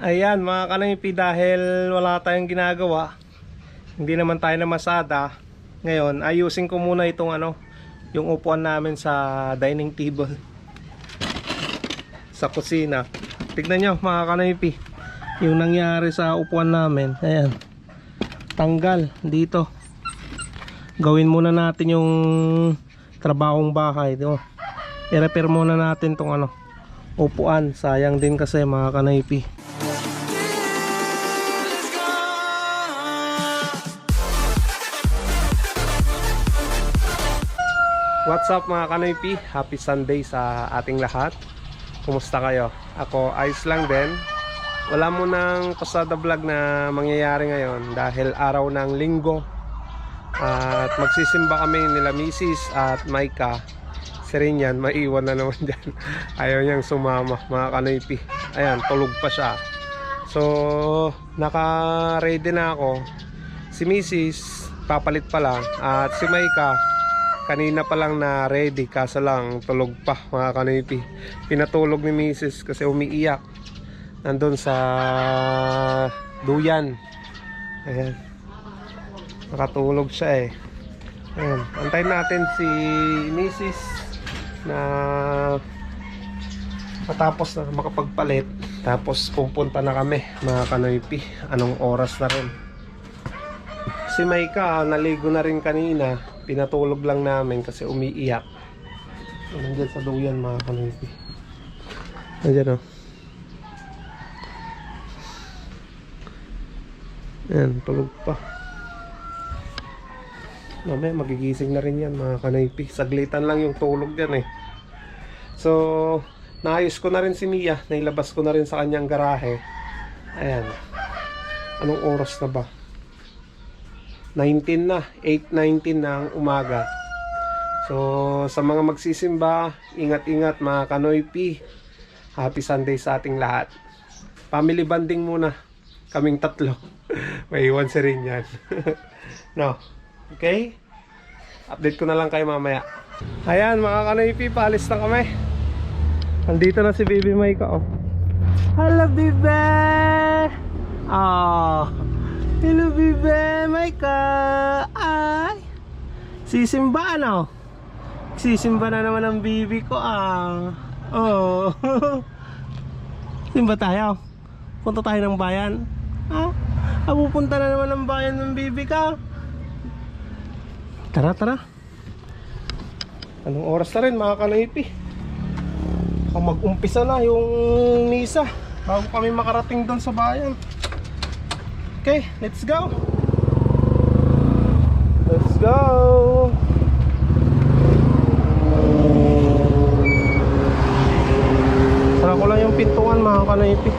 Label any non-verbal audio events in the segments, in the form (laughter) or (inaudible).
Ayan mga kanaypi dahil wala tayong ginagawa Hindi naman tayo namasada Ngayon ayusin ko muna itong ano Yung upuan namin sa dining table Sa kusina. Tignan nyo mga kanaypi Yung nangyari sa upuan namin. Ayan Tanggal dito. Gawin muna natin yung Trabahong bahay di ba? I-repair muna natin tong ano Upuan. Sayang din kasi mga kanaypi What's up mga kanoypi? Happy Sunday sa ating lahat. Kumusta kayo? Ako ayos lang din. Wala mo nang pasada vlog na mangyayari ngayon dahil araw ng linggo. At magsisimba kami nila Mrs. at Maika. Si Rinyan, maiwan na naman (laughs) dyan. Ayaw niyang sumama mga kanoypi. Ayan, tulog pa siya. So, naka-ready na ako. Si Mrs. papalit pa lang. At si Maika, kanina pa lang na ready kaso lang tulog pa mga kanipi pinatulog ni Mrs. kasi umiiyak. Nandun sa duyan. Ayan. Nakatulog siya eh. Ayan. Antayin natin si Mrs. na matapos na makapagpalit. Tapos pupunta na kami mga kanoypi anong oras na rin? Si Maika, naligo na rin kanina. Pinatulog lang namin kasi umiiyak. Nandiyan sa duyan mga kanipi. Nandiyan o. Ayan, tulog pa. Mamaya magigising na rin yan mga kanaypi. Saglitan lang yung tulog yan eh. So, naayos ko na rin si Mia. Nailabas ko na rin sa kanyang garahe. Ayan. Anong oras na ba? 19 na, 8.19 ng umaga. So, sa mga magsisimba, ingat-ingat mga kanoypi. Happy Sunday sa ating lahat. Family banding muna. Kaming tatlo. (laughs) May iwan si rin yan. (laughs) no. Okay? Update ko na lang kayo mamaya. Ayan mga kanoypi, paalis na kami. Nandito na si Baby Mike oh. Hello, Baby! Ah. Hello, Bibe! Maika! Ay! Sisimba ano? Sisimba na naman ang bibi ko ah. Oh. (laughs) Simba tayo. Punta tayo ng bayan. Ha? Ah, pupunta na naman ng bayan ng bibi ka. Tara, tara. Anong oras na rin mga kanaypi? Baka mag-umpisa na yung misa bago kami makarating doon sa bayan. Okay, let's go. Let's go. Saka ko lang yung pintuan mga kanaypi.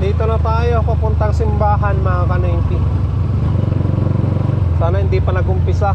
Nandito na tayo papuntang simbahan mga kanaypi. Sana hindi pa nagumpisa.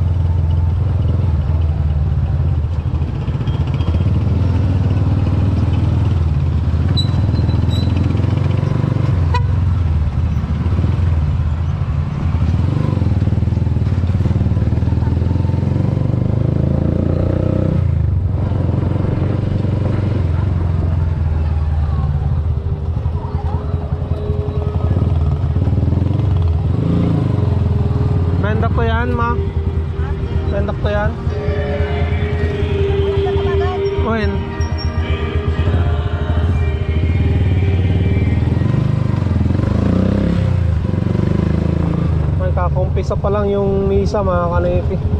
Mendak to yan, ma. Mendak to yan. When? May kakumpisa pa lang misa mga kanipi.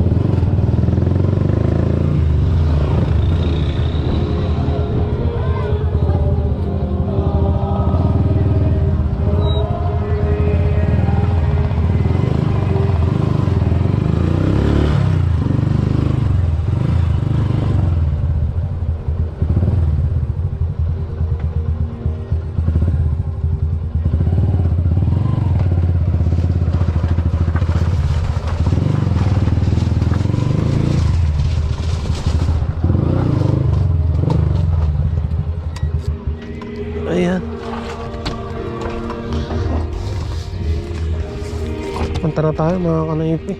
Tayo mga kanaypi.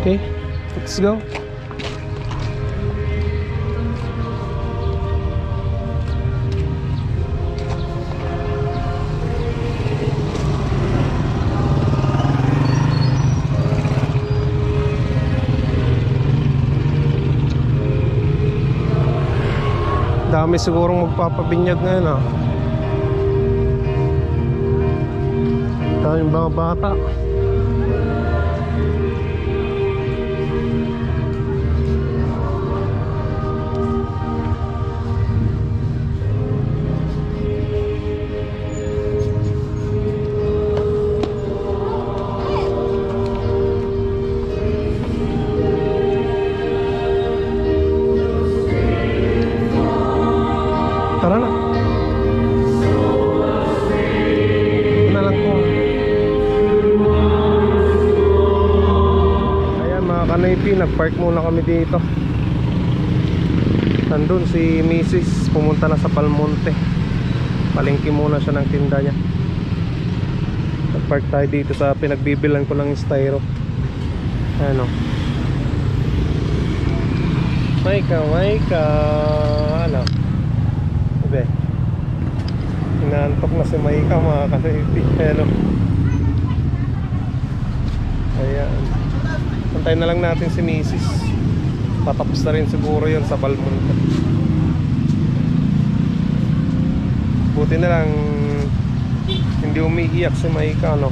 Okay, let's go. Dami sigurong magpapabinyag ngayon ah. Daming mga bata. Nag-park muna kami dito. Nandun si Mrs. pumunta na sa Palmonte. Palengke muna siya ng tinda niya. Nag-park tayo dito sa pinagbibilan ko ng styro. Ano? Maika, Maika. Ano? Be. Inaantok na si Maika mga kasaypi. Ayan o. Ayan. Antayin na lang natin si Mrs. Patapos na rin siguro yun sa Balmonte. Buti na lang hindi umiiyak si Maika no.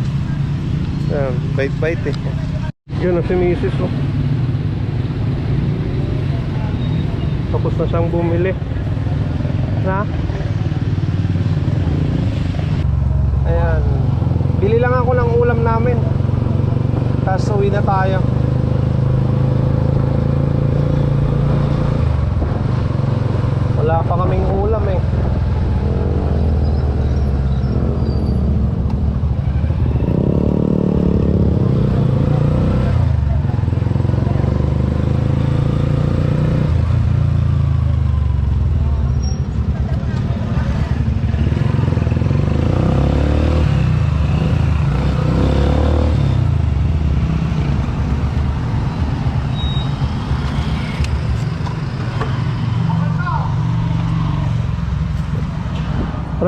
Ayan, bait-bait eh. Yun na si Mrs. Oh. Tapos na siyang bumili. Na? Ayan. Bili lang ako ng ulam namin. Tapos uwi na tayo. Wala pa kaming ulam eh.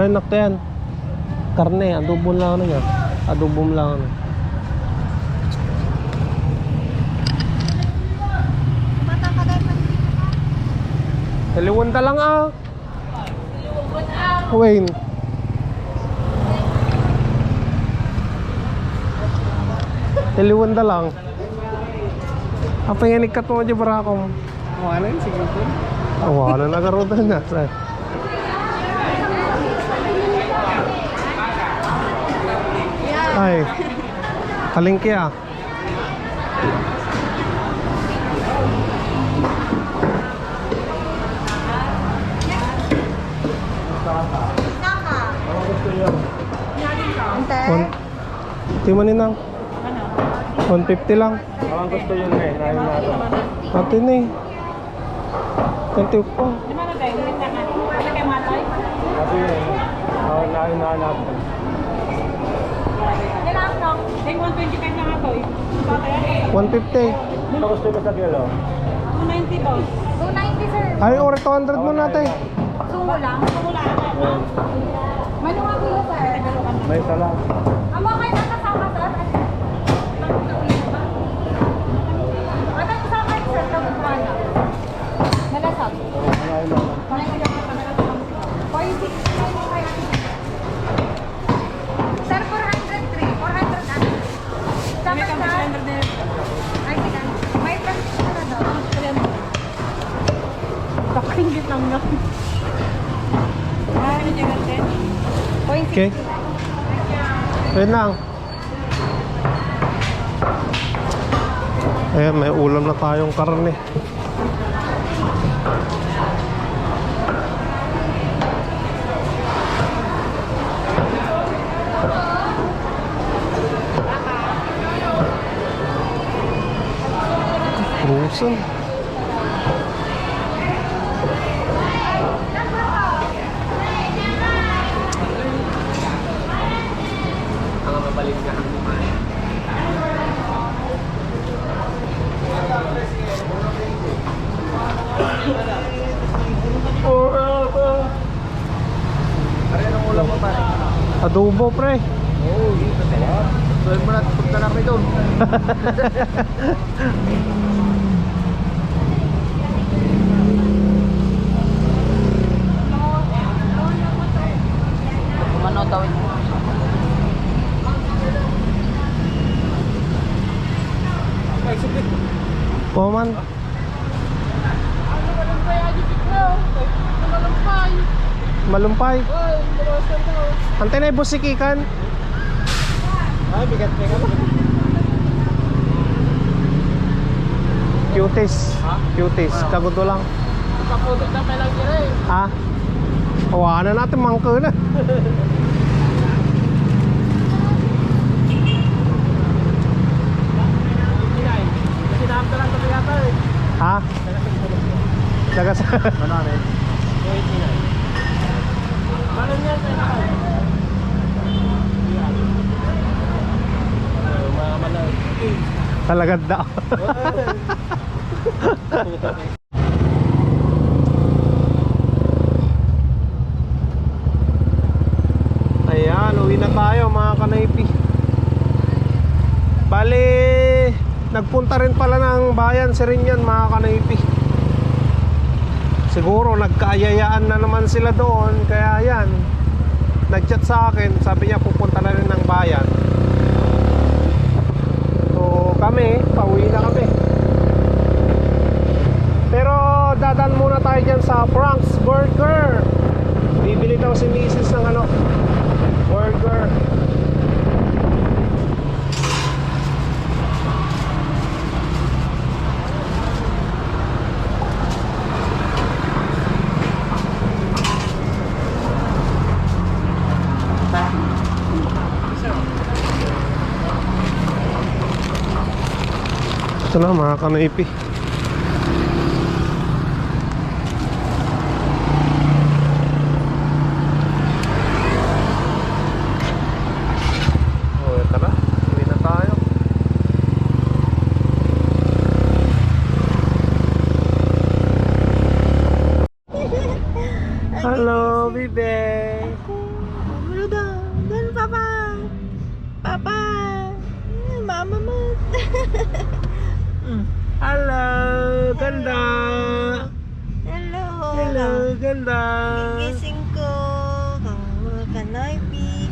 Yung nakta yan. Karne, adobo lang ano niya. Adobo lang ano. Taliwanda lang ah. Wayne. Taliwanda lang. Apa yang ikat mo aja berakom? Wala sige po. Wala na karotan na. Ay. Kalingki ah. One, di mo ninang. 150 lang. Ang gusto yun eh, nahin natin. Atin eh. 20 po. Sabi yun eh, ah, nahin na natin. Kailangan nang 150. Ito gusto ko sa kilo. 290 sir. Ay, ore 200 mo natin. Sumo lang. Ayan. Manong ang kilo sir. May isa lang. Ang mga kayo nakasama sir? Ano kasama kayo sir? Tapos na. Nalasag. Nahin natin. 460 kayo. Sir, 403. 400 ano? Sama sir? Ay, sige. May prescription na daw. Kapinggit lang na. Ah. Okay. Wait lang. Ayan, may ulam na tayong karne. Busan. Adobo pre. Oo, oh, ito sarap. Tuloy mo natin punta namin doon. Kumano daw ito? Poman. Malumpay. Antay na busikikan. Ay, bigat ka Cuties. Cuties. Kaguto lang. Kapudot na lang kira eh. Ha? Hawa na natin mangko na. Lang. Ha? Taga sa Ano namin? Ano niya sa inakal? Mga malag. Talagad daw. Ayan, uwi na tayo mga kanaypi. Bali, nagpunta rin pala ng bayan si Rinyan mga kanaypi. Siguro nagkaayayaan na naman sila doon, kaya yan. Nagchat sa akin, sabi niya pupunta na rin ng bayan. So kami, pauwi na kami. Pero tayo dyan sa Frank's Burger. Bibili daw si Mrs. ng ano, burger. Ito na mga kanaipi. Oh, ito na. Uwi na tayo. Hello, Bibe. Bruno, dan papa. Papa. Mama mo. (laughs) Hello, ganda. Hello. Hello, ganda. Gising ko. Kanoy pi.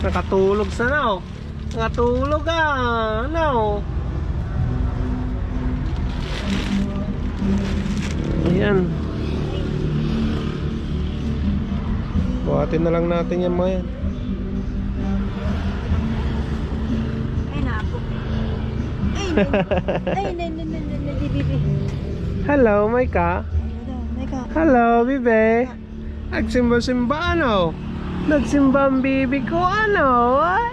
Nakatulog sa now. Nakatulog ah. Now. Ayan. Buhatin na lang natin yan mga yan. (laughs) Hello, Maika. Hello, bibe. Nagsimba-simba ano? Nagsimba ang bibi ko ano? Ay!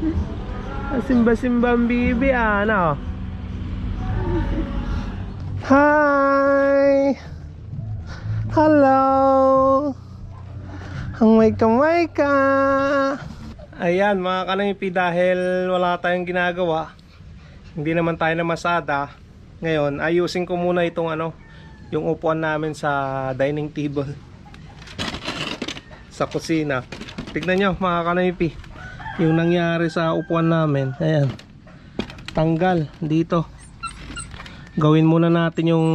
(laughs) Nagsimba-simba ang bibi ano? Hi! Hello! Ang Maika-Maika! Ayan mga kanaypi dahil wala tayong ginagawa hindi naman tayo na masada ngayon ayusin ko muna itong ano yung upuan namin sa dining table sa kusina tignan nyo mga kanaypi yung nangyari sa upuan namin ayan tanggal dito gawin muna natin yung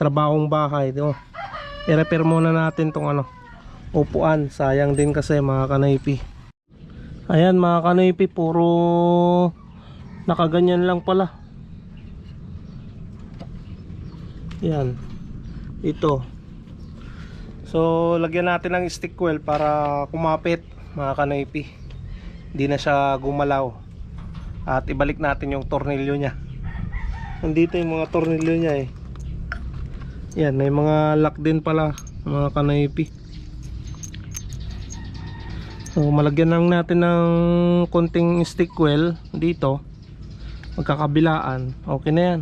trabahong bahay di ba? I-repair muna natin tong ano upuan. Sayang din kasi mga kanaypi. Ayan mga kanaypi puro nakaganyan lang pala. Yan ito. So lagyan natin ng stick well para kumapit mga kanaypi. Hindi na siya gumalaw. At ibalik natin yung tornilyo nya nandito yung mga tornilyo nya eh. Yan may mga lock din pala mga kanaypi. So malagyan lang natin ng konting stick well dito. Magkakabilaan. Okay na yan.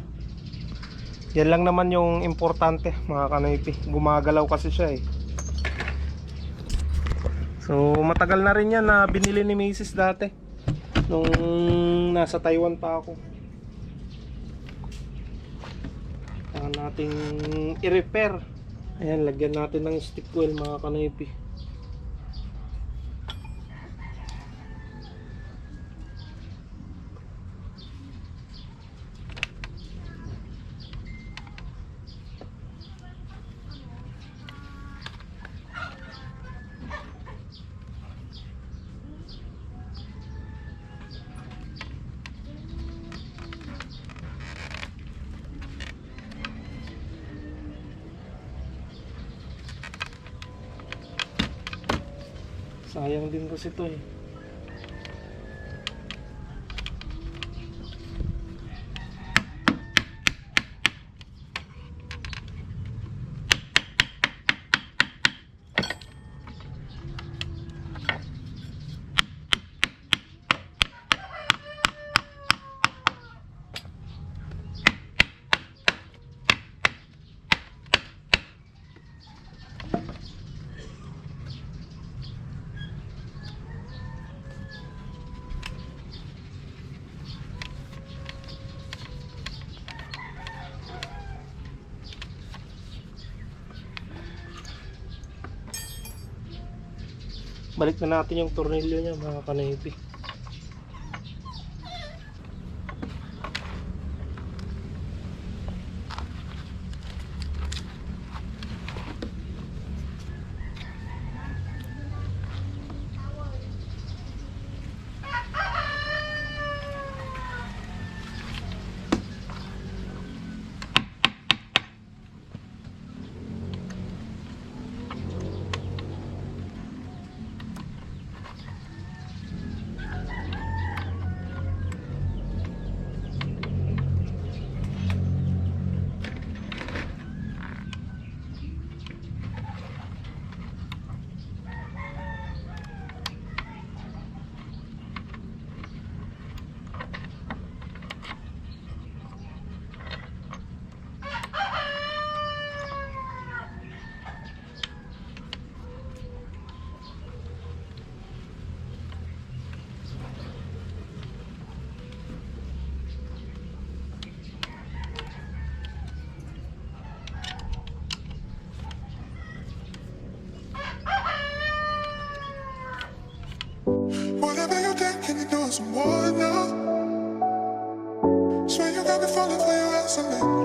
Yan lang naman yung importante mga kanaypi. Gumagalaw kasi siya eh. So matagal na rin yan na binili ni Macy's dati. Nung nasa Taiwan pa ako kailangan nating i-repair Ayan, lagyan natin ng stick well mga kanipi. Sayang din kasi to eh. Balik na natin yung tornilyo niya mga kanipi. me some more now. Swear you got me falling for your ass a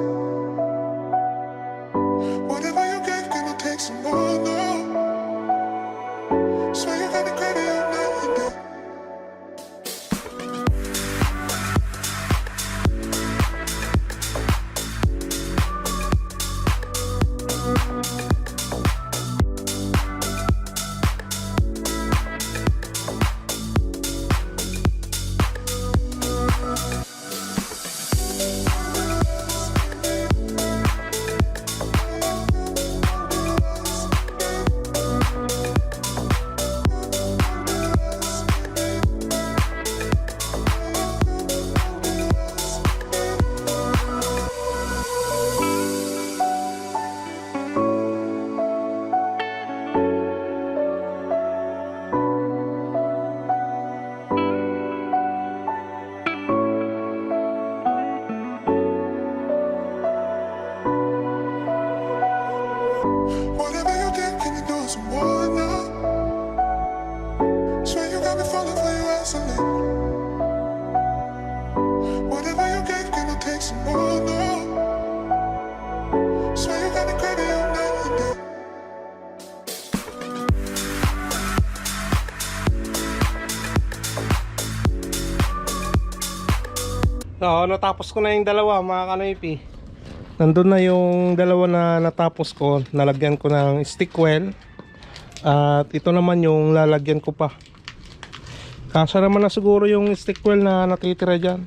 Oo, natapos ko na yung dalawa mga kanipi. Nandun na yung dalawa na natapos ko. Nalagyan ko ng stick well. At ito naman yung lalagyan ko pa. Kasya naman na siguro yung stick well na natitira dyan.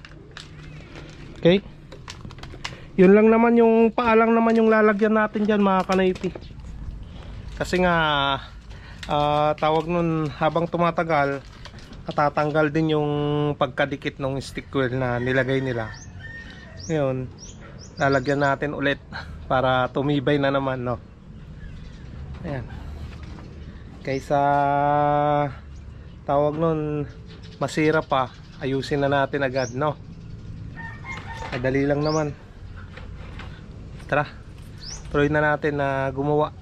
Okay? Yun lang naman yung paalang naman yung lalagyan natin dyan mga kanipi. Kasi nga ah, tawag nun habang tumatagal natatanggal din yung pagkadikit ng stick well na nilagay nila. Ngayon lalagyan natin ulit (laughs) para tumibay na naman no? Ayan. Kaysa tawag nun masira pa ayusin na natin agad no? Madali lang naman. Tara Tuloy na natin na gumawa.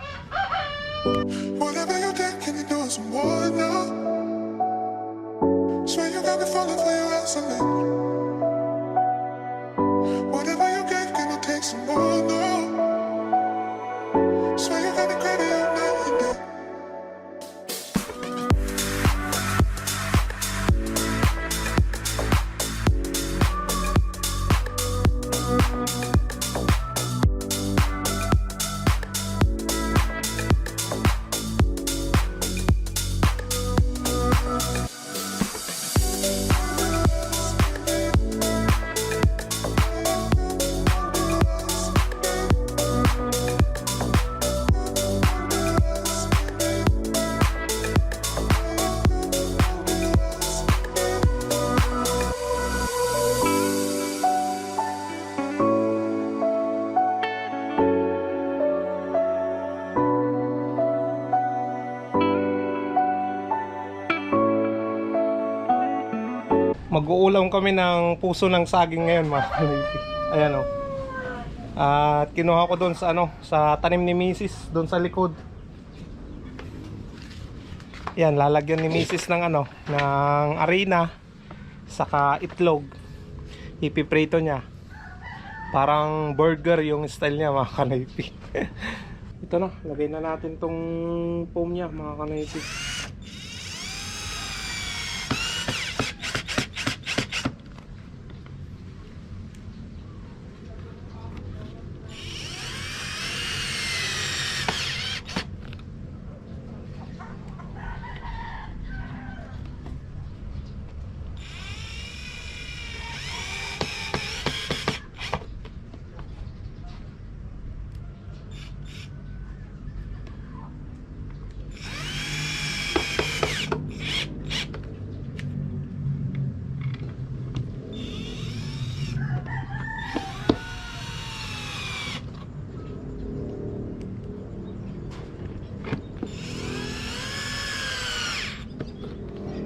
Mag-uulam kami ng puso ng saging ngayon mga (laughs) kanipi. Ayan o. At kinuha ko doon sa ano, sa tanim ni Mrs. doon sa likod. Yan, lalagyan ni Mrs. ng ano, ng arena saka itlog. Ipiprito niya. Parang burger yung style niya mga kanipi. (laughs) Ito na, lagay na natin tong foam niya mga kanipi.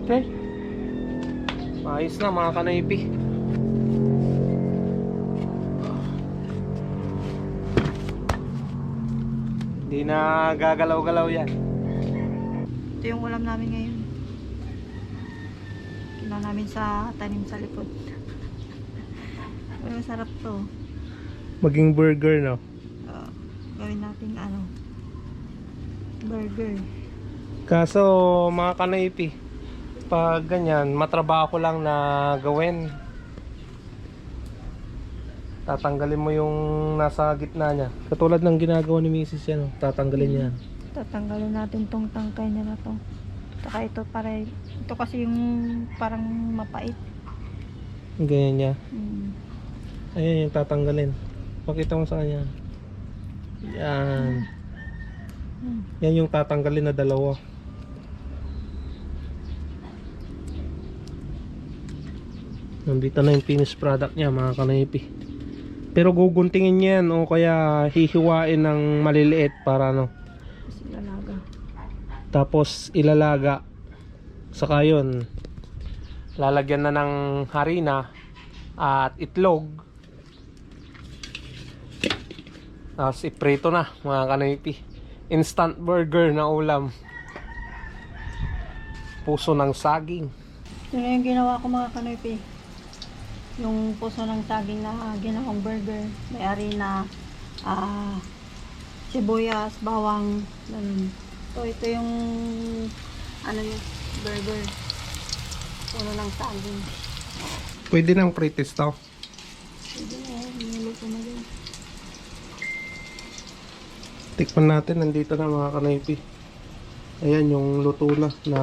Okay. Ayos na mga kanaypi. Hindi na gagalaw-galaw yan. Ito yung ulam namin ngayon. Kinuha namin sa tanim sa likod. (laughs) Pero masarap to. Maging burger no. Uh, gawin natin ano. Burger. Kaso mga kanaypi, pag ganyan, matrabaho lang na gawin. Tatanggalin mo yung nasa gitna niya. Katulad ng ginagawa ni Mrs. yan, oh. tatanggalin niya. Tatanggalin natin tong tangkay niya na to. Saka ito para ito kasi yung parang mapait. Ganyan niya. Mm. Ayan yung tatanggalin. Pakita mo sa kanya. Yan. Mm. Yan yung tatanggalin na dalawa. Nandito na yung finished product niya mga kanaypi. Pero guguntingin niya yan o kaya hihiwain ng maliliit para ano. Kasi lalaga. Tapos ilalaga. Saka yun, lalagyan na ng harina at itlog. Tapos iprito na mga kanaypi. Instant burger na ulam. Puso ng saging. Ito na yung ginawa ko mga kanoypi. Yung puso ng saging na ginawang burger. May harina, ah, sibuyas, bawang, ganun. So, ito yung ano yung burger. Puno ng saging. Pwede nang pretest to. Pwede na eh, niluto na yun. Tikman natin, nandito na mga kanaypi. Ayan yung luto na na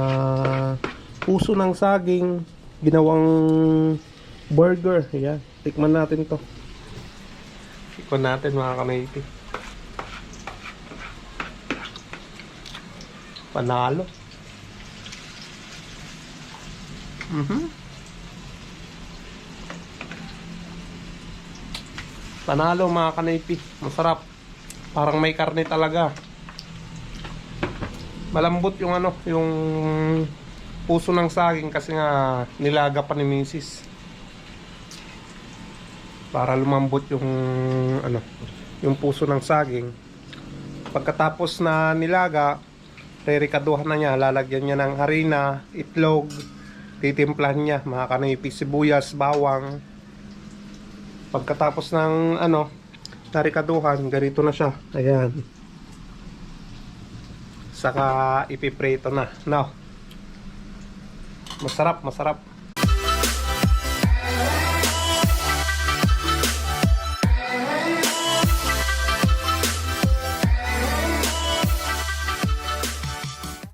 puso ng saging, ginawang burger. Ayan, tikman natin to. Tikman natin mga kanaypi. Panalo. Mhm. Panalo mga kanaypi. Masarap. Parang may karne talaga. Malambot yung ano, yung puso ng saging kasi nga nilaga pa ni Mrs. Para lumambot yung ano, yung puso ng saging. Pagkatapos na nilaga, rerikaduhan na niya, lalagyan niya ng harina, itlog, titimplahan niya, mga kanoypi, sibuyas, bawang. Pagkatapos ng ano, narikaduhan, ganito na siya. Ayan. Saka ipiprito na. Now, masarap, masarap.